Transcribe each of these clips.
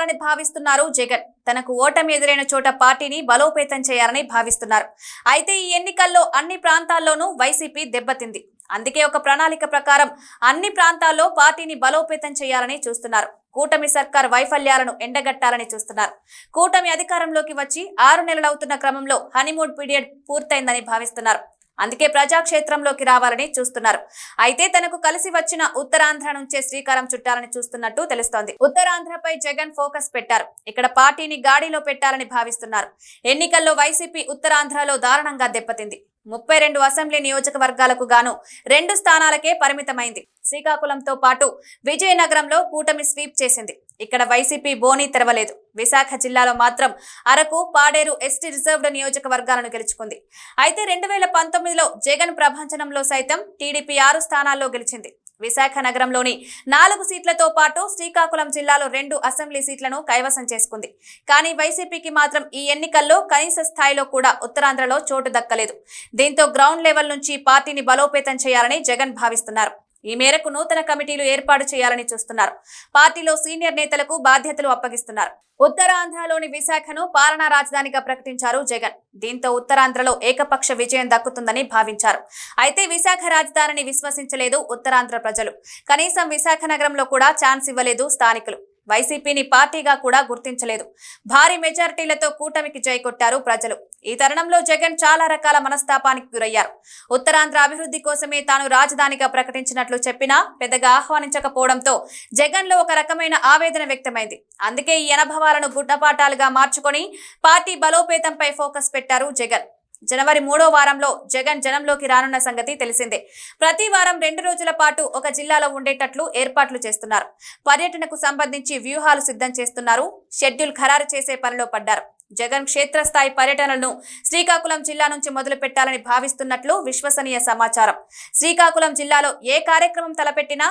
చేయాలని భావిస్తున్నారు జగన్. తనకు ఓటమి ఎదురైన చోట పార్టీని బలోపేతం చేయాలని భావిస్తున్నారు. అయితే ఈ ఎన్నికల్లో అన్ని ప్రాంతాల్లోనూ వైసీపీ దెబ్బతింది. అందుకే ఒక ప్రణాళిక ప్రకారం అన్ని ప్రాంతాల్లో పార్టీని బలోపేతం చేయాలని చూస్తున్నారు. కూటమి సర్కార్ వైఫల్యాలను ఎండగట్టాలని చూస్తున్నారు. కూటమి అధికారంలోకి వచ్చి ఆరు నెలలవుతున్న క్రమంలో హనీమూన్ పీరియడ్ పూర్తయిందని భావిస్తున్నారు. అందుకే ప్రజాక్షేత్రంలోకి రావాలని చూస్తున్నారు. అయితే తనకు కలిసి వచ్చిన ఉత్తరాంధ్ర నుంచే శ్రీకారం చుట్టాలని చూస్తున్నట్టు తెలుస్తోంది. ఉత్తరాంధ్రపై జగన్ ఫోకస్ పెట్టారు. ఇక్కడ పార్టీని గాడిలో పెట్టాలని భావిస్తున్నారు. ఎన్నికల్లో వైసీపీ ఉత్తరాంధ్రలో దారుణంగా దెబ్బతింది. ముప్పై రెండు అసెంబ్లీ నియోజకవర్గాలకు గాను రెండు స్థానాలకే పరిమితమైంది. శ్రీకాకుళంతో పాటు విజయనగరంలో కూటమి స్వీప్ చేసింది. ఇక్కడ వైసీపీ బోనీ తెరవలేదు. విశాఖ జిల్లాలో మాత్రం అరకు పాడేరు ఎస్టీ రిజర్వ్డ్ నియోజకవర్గాలను గెలుచుకుంది. అయితే రెండు వేల పంతొమ్మిదిలో జగన్ ప్రభంచనంలో సైతం టీడీపీ ఆరు స్థానాల్లో గెలిచింది. విశాఖ నగరంలోని నాలుగు సీట్లతో పాటు శ్రీకాకుళం జిల్లాలో రెండు అసెంబ్లీ సీట్లను కైవసం చేసుకుంది. కానీ వైసీపీకి మాత్రం ఈ ఎన్నికల్లో కనీస స్థాయిలో కూడా ఉత్తరాంధ్రలో చోటు దక్కలేదు. దీంతో గ్రౌండ్ లెవెల్ నుంచి పార్టీని బలోపేతం చేయాలని జగన్ భావిస్తున్నారు. ఈ మేరకు నూతన కమిటీలు ఏర్పాటు చేయాలని చూస్తున్నారు. పార్టీలో సీనియర్ నేతలకు బాధ్యతలు అప్పగిస్తున్నారు. ఉత్తరాంధ్రలోని విశాఖను పాలనా రాజధానిగా ప్రకటించారు జగన్. దీంతో ఉత్తరాంధ్రలో ఏకపక్ష విజయం దక్కుతుందని భావించారు. అయితే విశాఖ రాజధానిని విశ్వసించలేదు ఉత్తరాంధ్ర ప్రజలు. కనీసం విశాఖ నగరంలో కూడా ఛాన్స్ ఇవ్వలేదు స్థానికులు. వైసీపీని పార్టీగా కూడా గుర్తించలేదు. భారీ మెజారిటీలతో కూటమికి జై కొట్టారు ప్రజలు. ఈ తరుణంలో జగన్ చాలా రకాల మనస్తాపానికి గురయ్యారు. ఉత్తరాంధ్ర అభివృద్ధి కోసమే తాను రాజధానిగా ప్రకటించినట్లు చెప్పినా పెద్దగా ఆహ్వానించకపోవడంతో జగన్లో ఒక రకమైన ఆవేదన వ్యక్తమైంది. అందుకే ఈ అనుభవాలను గుడ్డపాఠాలుగా మార్చుకొని పార్టీ బలోపేతంపై ఫోకస్ పెట్టారు జగన్. జనవరి మూడో వారంలో జగన్ జనంలోకి రానున్న సంగతి తెలిసిందే. ప్రతి వారం రెండు రోజుల పాటు ఒక జిల్లాలో ఉండేటట్లు ఏర్పాట్లు చేస్తున్నారు. పర్యటనకు సంబంధించి వ్యూహాలు సిద్ధం చేస్తున్నారు. షెడ్యూల్ ఖరారు చేసే పనిలో పడ్డారు. జగన్ క్షేత్రస్థాయి పర్యటనలను శ్రీకాకుళం జిల్లా నుంచి మొదలు పెట్టాలని భావిస్తున్నట్లు విశ్వసనీయ సమాచారం. శ్రీకాకుళం జిల్లాలో ఏ కార్యక్రమం తలపెట్టినా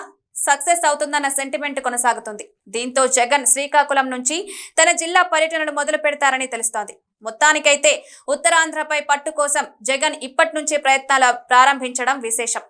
సక్సెస్ అవుతుందన్న సెంటిమెంట్ కొనసాగుతుంది. దీంతో జగన్ శ్రీకాకుళం నుంచి తన జిల్లా పర్యటనను మొదలు పెడతారని తెలుస్తోంది. మొత్తానికైతే ఉత్తరాంధ్రపై పట్టు కోసం జగన్ ఇప్పటి నుంచే ప్రయత్నాలు ప్రారంభించడం విశేషం.